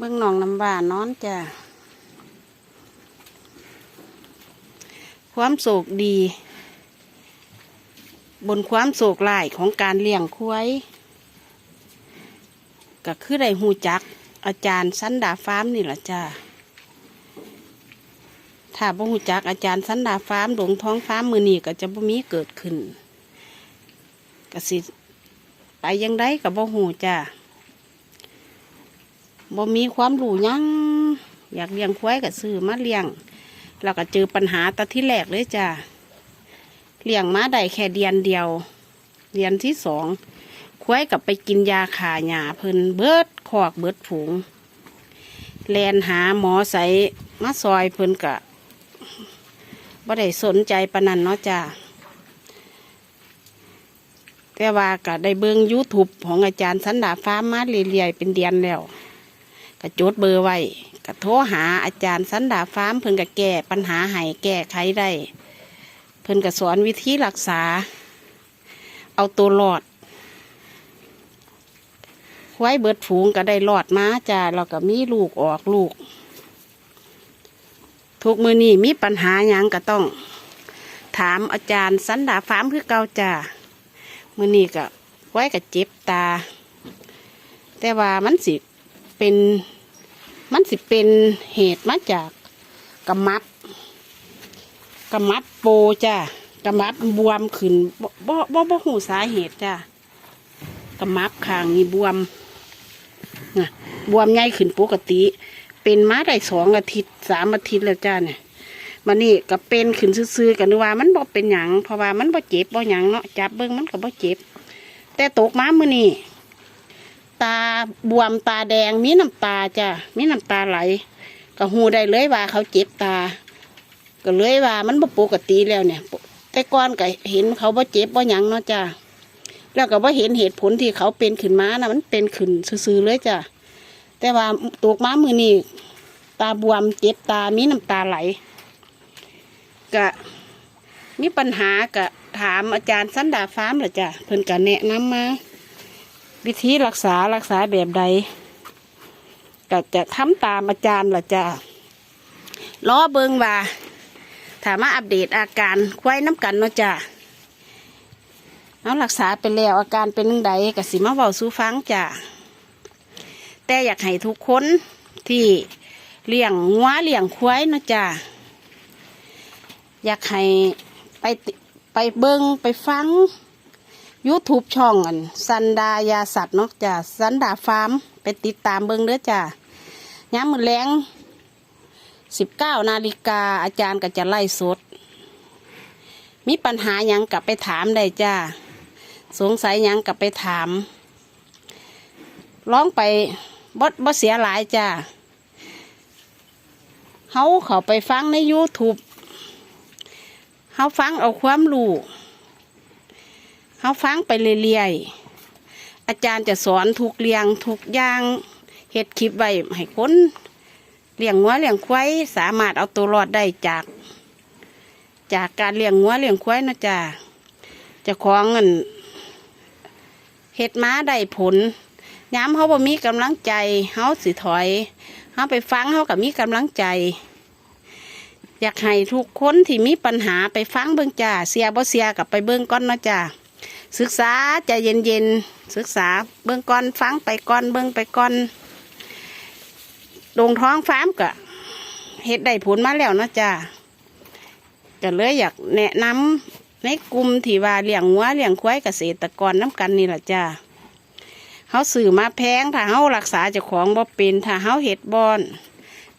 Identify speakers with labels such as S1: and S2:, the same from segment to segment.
S1: เบื้องหนองน้ำบานนอนจ้ะความโศกดี บนความโศกหลายของการเลี้ยงควายก็คือได้หูจัก อาจารย์สันดาฟาร์มนี่แหละจ้าถ้าบ่หูจักอาจารย์สันดาฟาร์มดงท้องฟาร์มมือนี่ก็จะบ่มีเกิดขึ้นก็สิไปยังไดกับบ่หูจ้า บ่มีความรู้ยังอยากเลี้ยงควายก็ซื้อมาเลี้ยงแล้วก็เจอปัญหาตะที่แรกเลยจ้าเลี้ยงมาได้แค่เดือนเดียวเดือนที่สองควายกับไปกินยาขาหยาเพิ่นเบิดคอกเบิดผงแลนหาหมอใสมาซอยเพิ่นกะบ่ได้สนใจปนันเนาะจ้าแต่ว่าก็ได้เบิง YouTube ของอาจารย์สันดาฟ้ามาเรื่อยๆเป็นเดือนแล้ว ก็จดเบอร์ไว้ก็โทรหาอาจารย์สันดาฟ้าร์มเพิ่นก็แก้ปัญหาให้แก้ไขได้ เพิ่นก็สอนวิธีรักษา เอาตัวรอดควายเบิดฝูงก็ได้รอดมาจ้าแล้วก็มีลูกออกลูก ทุกมือนี้มีปัญหายังก็ต้อง ถามอาจารย์สันดาฟ้าร์มคือเก่าจ้ามือนี้ก็ไว้กับเจ็บตา แต่ว่ามันสิ เป็น มันสิเป็นเหตุมาจากกระมับกระมับโปจ้ากระมับบวมขึ้นบ่บ่บ่หูสาเหตุจ้ากระมับข้างนี่บวมนะบวมใหญ่ขึ้นปกติ เป็นมาได้สองอาทิตย์สามอาทิตย์แล้วจ้าเนี่ยมันนี่ก็เป็นขึ้นซื่อๆกันนึกว่า มันบ่เป็นหยังเพราะว่ามันบ่เจ็บบ่หยังเนาะจับเบิ่งมันก็บ่เจ็บ แต่ตกมามือนี้ ตาบวมตาแดงมีน้ำตาจ้ะมีน้ำตาไหลก็ฮู้ได้เลยว่าเขาเจ็บตา ก็เลยว่ามันบ่ปกติแล้วเนี่ย แต่ก่อนก็เห็นเขาบ่เจ็บบ่หยังเนาะจ้ะแล้วก็บ่เห็นเหตุผลที่เขาเป็นขึ้นมานะมันเป็นขึ้นซื่อๆเลยจ้ะแต่ว่าตกม้ามือนี้ตาบวมเจ็บตามีน้ำตาไหลก็มีปัญหากะถามอาจารย์สันดาฟ้ามเหรอจ้ะเพิ่นก็แนะนำมา วิธีรักษารักษาแบบใดก็จะทำตามอาจารย์เหรอจ้ะล้อเบิงว่าถามมาอัปเดตอาการควายน้ำกันเนาะจ้ะเอารักษาไปแล้วอาการเป็นยังไงก็สิมาเบาสู้ฟังจ้ะแต่อยากให้ทุกคนที่เลี้ยงงัวเลี้ยงควายเนาะจ้ะอยากให้ไปไปเบิงไปฟัง YouTube ช่องอันสันดายาสัตว์เนาะจ้ะสันดาฟาร์มไปติดตามเบิงเด้อจ้ะย้ำมือแรงสิบเก้านาฬิกาอาจารย์ก็จะไล่สด มีปัญหายังกลับไปถามได้จ้า สงสัยยังกลับไปถามร้องไปบดบ่เสียหลายจ้าเฮาเขาไปฟังใน YouTube เขาฟังเอาความรู้ เขาฟังไปเรื่อยๆอาจารย์จะสอนถูกเรียงถูกอย่างเฮ็ดคลิปไว้ให้คนเลี้ยงงัวเลี้ยงควายสามารถเอาตัวรอดได้จาก จากการเลี้ยงงัวเลี้ยงควายนะจ๊ะจะของเงินเฮ็ดม้าได้ผลย้ำเขาบ่มีกำลังใจเขาสิถอยเขาไปฟังเขากับมีกำลังใจ อยากให้ทุกคนที่มีปัญหาไปฟังเบิ่งจ้าเสียบ่เสียกับไปเบิ่งก่อนเนะจ้า ศึกษาใจเย็นๆศึกษาเบิ่งก่อนฟังไปก่อนเบิ่งไปก่อนดงท้องฟาร์มกะเฮ็ดได้ผลมาแล้วนะจ้าก็เลยอยากแนะนำในกลุ่มที่ว่าเลี้ยงวัวเลี้ยงควายเกษตรกรน้ำกันนี่แหละจ้าเขาสื่อมาแพงถ้าเขารักษาเจ้าของบ่เป็นถ้าเขาเฮ็ดบอน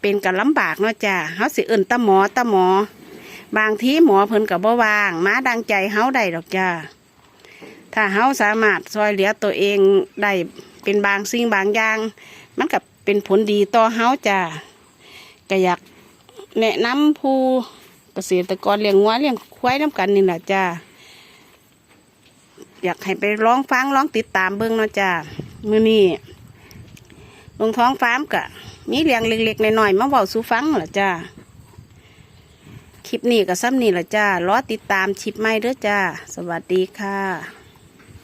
S1: เป็นกันลำบากเนาะจ้าเขาสิเอิ่นตาหมอตาหมอ บางทีหมอเพิ่นกับบ่วาง มาดังใจเฮาได้ดอกจ้า ถ้าเฮาสามารถซอยเหลือตัวเองได้เป็นบางสิ่งบางอย่าง มันกับเป็นผลดีต่อเฮาจ้าก็อยากแนะนำผู้เกษตรกรเลี้ยงวัวเลี้ยงควายน้ำกันนี่แหละจ้าอยากให้ไปร้องฟังร้องติดตามเบิ่งเนาะจ้ามือนี้ลงท้องฟาร์มกะมีเลี้ยงเล็กๆน้อยๆมาเบาสู่ฟังเหรอจ้าคลิปนี้กับซ้ำนี่เหรอจ้ารอติดตามชิปไม่เด้อจ้า สวัสดีค่ะ